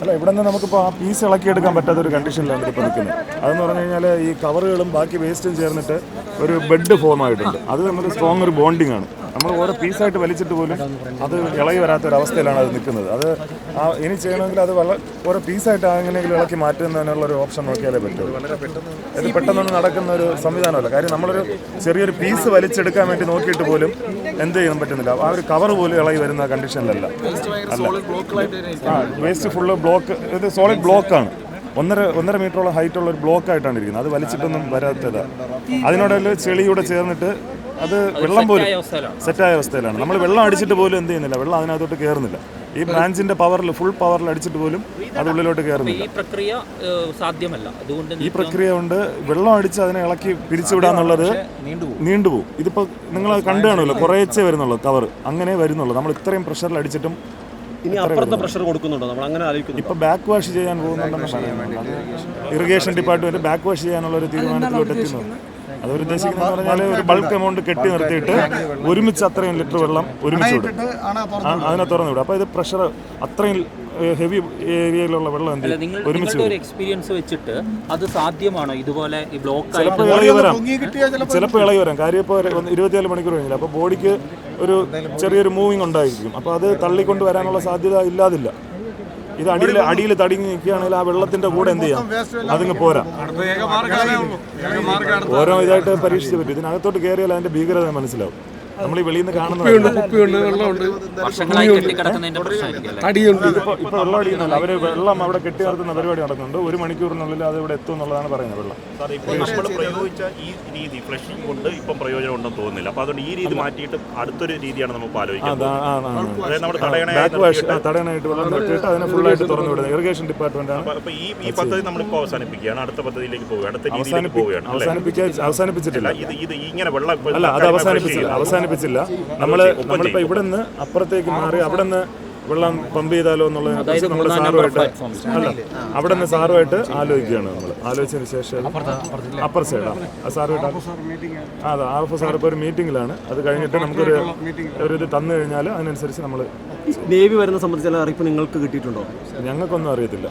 അല്ല ഇവിടെ നിന്ന് നമുക്കിപ്പോൾ ആ പീസ് ഇളക്കിയെടുക്കാൻ പറ്റാത്ത ഒരു കണ്ടീഷനിലാണ് ഇപ്പോൾ നിൽക്കുന്നത്. അതെന്ന് പറഞ്ഞു കഴിഞ്ഞാൽ ഈ കവറുകളും ബാക്കി വേസ്റ്റും ചേർന്നിട്ട് ഒരു ബെഡ് ഫോം ആയിട്ടുണ്ട്. അത് നമുക്ക് സ്ട്രോങ് ഒരു ബോണ്ടിങ് ആണ്. നമ്മൾ ഓരോ പീസായിട്ട് വലിച്ചിട്ട് പോലും അത് ഇളകി വരാത്ത ഒരു അവസ്ഥയിലാണ് അത് നിൽക്കുന്നത്. അത് ആ ഇനി ചെയ്യണമെങ്കിൽ അത് വളരെ ഓരോ പീസായിട്ട് അങ്ങനെയെങ്കിലും ഇളക്കി മാറ്റുന്നതിനുള്ള ഒരു ഓപ്ഷൻ നോക്കിയാലേ പറ്റുള്ളൂ. ഇത് പെട്ടെന്നൊന്നും നടക്കുന്ന ഒരു സംവിധാനമല്ല. കാര്യം നമ്മളൊരു ചെറിയൊരു പീസ് വലിച്ചെടുക്കാൻ വേണ്ടി നോക്കിയിട്ട് പോലും എന്ത് ചെയ്യാൻ പറ്റുന്നില്ല. ആ ഒരു കവർ പോലും ഇളകി വരുന്ന കണ്ടീഷനിലല്ല അല്ല. ആ വേസ്റ്റ് ഫുള്ള് ബ്ലോക്ക് ഇത് സോളിഡ് ബ്ലോക്കാണ് ഒന്നര ഒന്നര മീറ്ററോളം ഹൈറ്റ് ഉള്ള ഒരു ബ്ലോക്ക് ആയിട്ടാണ് ഇരിക്കുന്നത്. അത് വലിച്ചിട്ടൊന്നും വരാത്തത്. അതിനോടല്ല ചെളിയൂടെ ചേർന്നിട്ട് അത് വെള്ളം പോലും സെറ്റായ അവസ്ഥയിലാണ്. നമ്മൾ വെള്ളം അടിച്ചിട്ട് പോലും എന്ത് ചെയ്യുന്നില്ല. വെള്ളം അതിനകത്തോട്ട് കയറുന്നില്ല ഈ ബ്രാഞ്ചിന്റെ പവറിൽ ഫുൾ പവറിൽ അടിച്ചിട്ട് പോലും അത് ഉള്ളിലോട്ട് കയറുന്നില്ല ഈ പ്രക്രിയ സാധ്യമല്ല. അതുകൊണ്ട് ഈ പ്രക്രിയ കൊണ്ട് വെള്ളം അടിച്ച് അതിനെ ഇളക്കി പിരിച്ചുവിടാന്നുള്ളത് നീണ്ടുപോകും. ഇതിപ്പോ നിങ്ങൾ കണ്ടു കാണുമല്ലോ കുറേച്ചേ വരുന്നുള്ളൂ കവർ അങ്ങനെ വരുന്നുള്ളൂ. നമ്മൾ ഇത്രയും പ്രഷറിൽ അടിച്ചിട്ടും ഇനി അപ്പുറത്തെ പ്രഷർ കൊടുക്കുന്നുണ്ടോ? നമ്മൾ അങ്ങനെ ആലോചിക്കുന്നു ഇപ്പൊ ബാക്ക് വാഷ് ചെയ്യാൻ പോകുന്നുണ്ടെന്ന് ഇറിഗേഷൻ ഡിപ്പാർട്ട്മെന്റ് ബാക്ക് വാഷ് ചെയ്യാനുള്ള ഒരു തീരുമാനത്തിലോട്ട് എത്തുന്നു അത് അവർ ഉദ്ദേശിക്കുന്നത് പറഞ്ഞാൽ ഒരു ബൾക്ക് എമൗണ്ട് കെട്ടി നിർത്തിയിട്ട് ഒരുമിച്ച് അത്രയും ലിറ്റർ വെള്ളം ഒരുമിച്ച് വിടും. അതിനെ തുറന്നു വിടും. അപ്പോൾ ഇത് പ്രഷർ അത്രയും ഹെവി ഏരിയയിലുള്ള വെള്ളം എന്ത് നിങ്ങൾ ഒരുമിച്ച് ഒരു എക്സ്പീരിയൻസ് വെച്ചിട്ട് അത് സാധ്യമാണോ? ഇതുപോലെ ഈ ബ്ലോക്ക് ചിലപ്പോൾ ഇളകി വരാം. ചിലപ്പോൾ ഇളകി വരാം. കാര്യം ഇപ്പോൾ ഇരുപത്തിനാല് മണിക്കൂർ കഴിഞ്ഞില്ല. അപ്പോൾ ബോഡിക്ക് ഒരു ചെറിയൊരു മൂവിങ് ഉണ്ടായിരിക്കും. അപ്പോൾ അത് തള്ളിക്കൊണ്ട് വരാനുള്ള സാധ്യത ഇല്ലാതില്ല. ഇത് അടിയിൽ അടിയിൽ തടിങ്ങി നിൽക്കുകയാണെങ്കിൽ ആ വെള്ളത്തിന്റെ കൂടെ എന്ത് ചെയ്യാം? അതിങ്ങ് പോരാ. ഓരോ ഇതായിട്ട് പരീക്ഷിച്ച് പറ്റും. ഇതിനകത്തോട്ട് കയറിയാൽ അതിന്റെ ഭീകരത മനസ്സിലാവും. നമ്മൾ ഈ വെളിയിൽ നിന്ന് കാണുന്നുണ്ട് കുപ്പിയുണ്ട് വെള്ളമുണ്ട്. വർഷങ്ങളായി കെട്ടിക്കിടക്കുന്നതിന്റെ പ്രശ്നമായിരിക്കും അല്ലേ? അടിയുണ്ട്. ഇപ്പൊ ഇപ്പൊ വെള്ളം അടിക്കുന്നില്ല അവർ വെള്ളം അവിടെ കെട്ടി നിർത്തുന്ന പരിപാടി നടക്കുന്നുണ്ട്. ഒരു മണിക്കൂറിനുള്ളിൽ അത് ഇവിടെ എത്തും എന്നുള്ളതാണ് പറയുന്നത് വെള്ളം. സാർ ഇപ്പോൾ നമ്മൾ പ്രയോഗിച്ച ഈ രീതി ഫ്ലഷിംഗ് കൊണ്ട് ഇപ്പം പ്രയോജനം ഉണ്ടെന്ന് തോന്നുന്നില്ല. അപ്പോൾ അതുകൊണ്ട് ഈ രീതി മാറ്റിയിട്ട് അടുത്തൊരു രീതിയാണ് നമുക്ക് ആലോചിക്കുന്നത് തടയാനായിട്ട് വെള്ളം നിർത്തിയിട്ട് അതിനെ ഫുള്ളായിട്ട് തുറന്നു വിടുന്നത്. ഇറിഗേഷൻ ഡിപ്പാർട്ട്മെന്റ് ആണ്. അപ്പോൾ ഈ ഈ പദ്ധതി നമ്മളിപ്പോൾ അവസാനിപ്പിക്കുകയാണ്. അടുത്ത പദ്ധതിയിലേക്ക് പോവുകയാണ്. അടുത്ത രീതിയിലേക്ക് പോവുകയാണ് അല്ലേ? അവസാനിപ്പിക്കാൻ അവസാനിപ്പിച്ചിട്ടില്ല. ഇത് ഇത് ഇങ്ങനെ വെള്ളം ഇപ്പോൾ അല്ല അത് അവസാനിപ്പിച്ചില്ല. flush അവസാനിപ്പിച്ചില്ല. നമ്മൾ നമ്മളിപ്പോൾ ഇവിടെ നിന്ന് അപ്പുറത്തേക്ക് മാറി അവിടെ നിന്ന് വെള്ളം പമ്പ് ചെയ്താലോ എന്നുള്ള നമ്മൾ സാറുമായിട്ട് അല്ല അവിടെ നിന്ന് സാറുമായിട്ട് ആലോചിക്കുകയാണ് നമ്മൾ ആലോചിച്ചതിന് ശേഷം അപ്പർ സൈഡാണ് ആ. സാറുമായിട്ട് ആ, അതെ ആർ എഫ് സാർ ഇപ്പോൾ ഒരു മീറ്റിംഗിലാണ് അത് കഴിഞ്ഞിട്ട് നമുക്കൊരു ഒരു ഇത് തന്നു കഴിഞ്ഞാൽ അതിനനുസരിച്ച് നമ്മൾ നേവി വരുന്ന സംബന്ധിച്ചുള്ള അറിയിപ്പ് നിങ്ങൾക്ക് കിട്ടിയിട്ടുണ്ടോ? ഞങ്ങൾക്കൊന്നും അറിയത്തില്ല.